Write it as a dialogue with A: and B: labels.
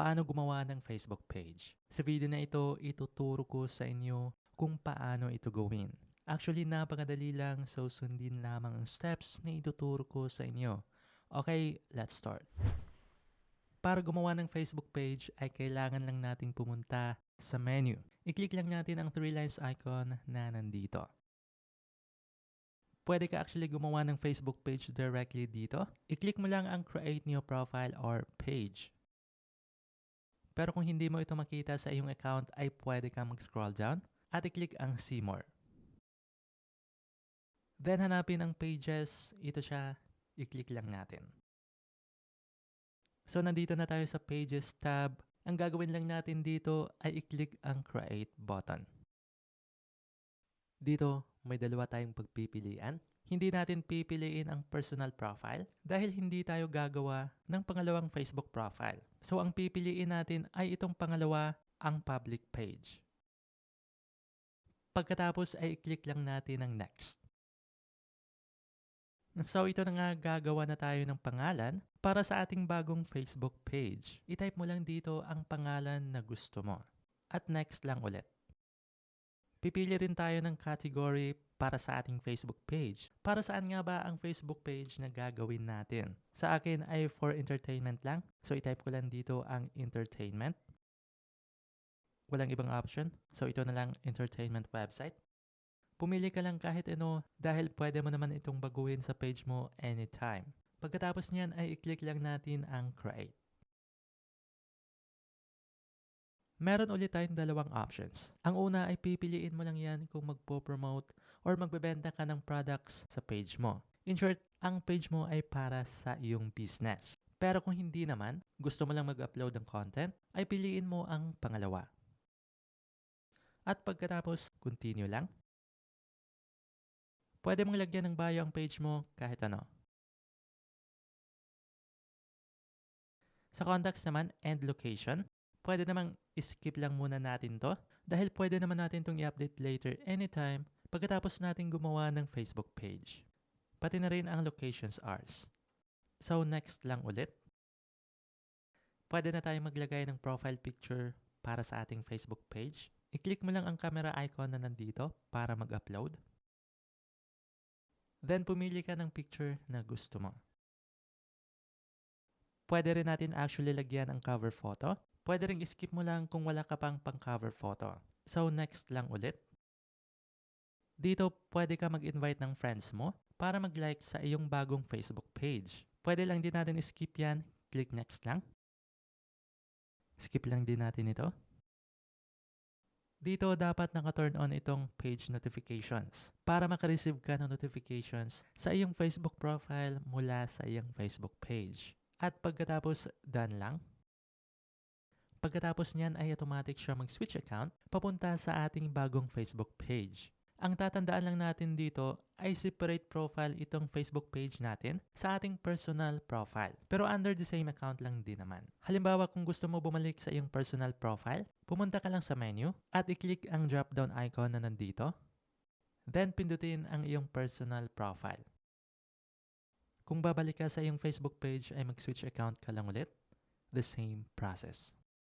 A: paano gumawa ng Facebook page. Sa video na ito, ituturo ko sa inyo kung paano ito gawin. Actually, napakadali lang so sundin lamang ang steps na ituturo ko sa inyo. Okay, let's start. Para gumawa ng Facebook page ay kailangan lang nating pumunta sa menu. I-click lang natin ang three lines icon na nandito. Pwede ka actually gumawa ng Facebook page directly dito. I-click mo lang ang create new profile or page. Pero kung hindi mo ito makita sa iyong account ay pwede kang mag-scroll down at i-click ang see more. Then hanapin ang pages, ito siya, i-click lang natin. So nandito na tayo sa pages tab. Ang gagawin lang natin dito ay i-click ang create button. Dito, may dalawa tayong pagpipilian. Hindi natin pipiliin ang personal profile dahil hindi tayo gagawa ng pangalawang Facebook profile. So ang pipiliin natin ay itong pangalawa, ang public page. Pagkatapos ay i-click lang natin ang next. So ito na nga gagawa na tayo ng pangalan para sa ating bagong Facebook page. I-type mo lang dito ang pangalan na gusto mo. At next lang ulit. Pipili rin tayo ng category para sa ating Facebook page. Para saan nga ba ang Facebook page na gagawin natin? Sa akin ay for entertainment lang. So i-type ko lang dito ang entertainment. Walang ibang option. So ito na lang entertainment website. Pumili ka lang kahit ano dahil pwede mo naman itong baguhin sa page mo anytime. Pagkatapos niyan ay i-click lang natin ang create. Meron ulit tayong dalawang options. Ang una ay pipiliin mo lang yan kung magpo-promote or magbebenta ka ng products sa page mo. In short, ang page mo ay para sa iyong business. Pero kung hindi naman, gusto mo lang mag-upload ng content, ay piliin mo ang pangalawa. At pagkatapos, continue lang. Pwede mong lagyan ng bio ang page mo kahit ano. Sa contacts naman and location, pwede namang skip lang muna natin to dahil pwede naman natin itong i-update later anytime pagkatapos natin gumawa ng Facebook page. Pati na rin ang locations ours. So next lang ulit. Pwede na tayong maglagay ng profile picture para sa ating Facebook page. I-click mo lang ang camera icon na nandito para mag-upload. Then pumili ka ng picture na gusto mo. Pwede rin natin actually lagyan ang cover photo. Pwede rin skip mo lang kung wala ka pang pang cover photo. So next lang ulit. Dito pwede ka mag-invite ng friends mo para mag-like sa iyong bagong Facebook page. Pwede lang din natin skip yan. Click next lang. Skip lang din natin ito. Dito dapat naka-turn on itong page notifications para makareceive ka ng notifications sa iyong Facebook profile mula sa iyong Facebook page. At pagkatapos done lang. Pagkatapos niyan ay automatic siya mag-switch account papunta sa ating bagong Facebook page. Ang tatandaan lang natin dito ay separate profile itong Facebook page natin sa ating personal profile. Pero under the same account lang din naman. Halimbawa kung gusto mo bumalik sa iyong personal profile, pumunta ka lang sa menu at i-click ang drop-down icon na nandito. Then pindutin ang iyong personal profile. Kung babalik ka sa iyong Facebook page ay mag-switch account ka lang ulit. The same process.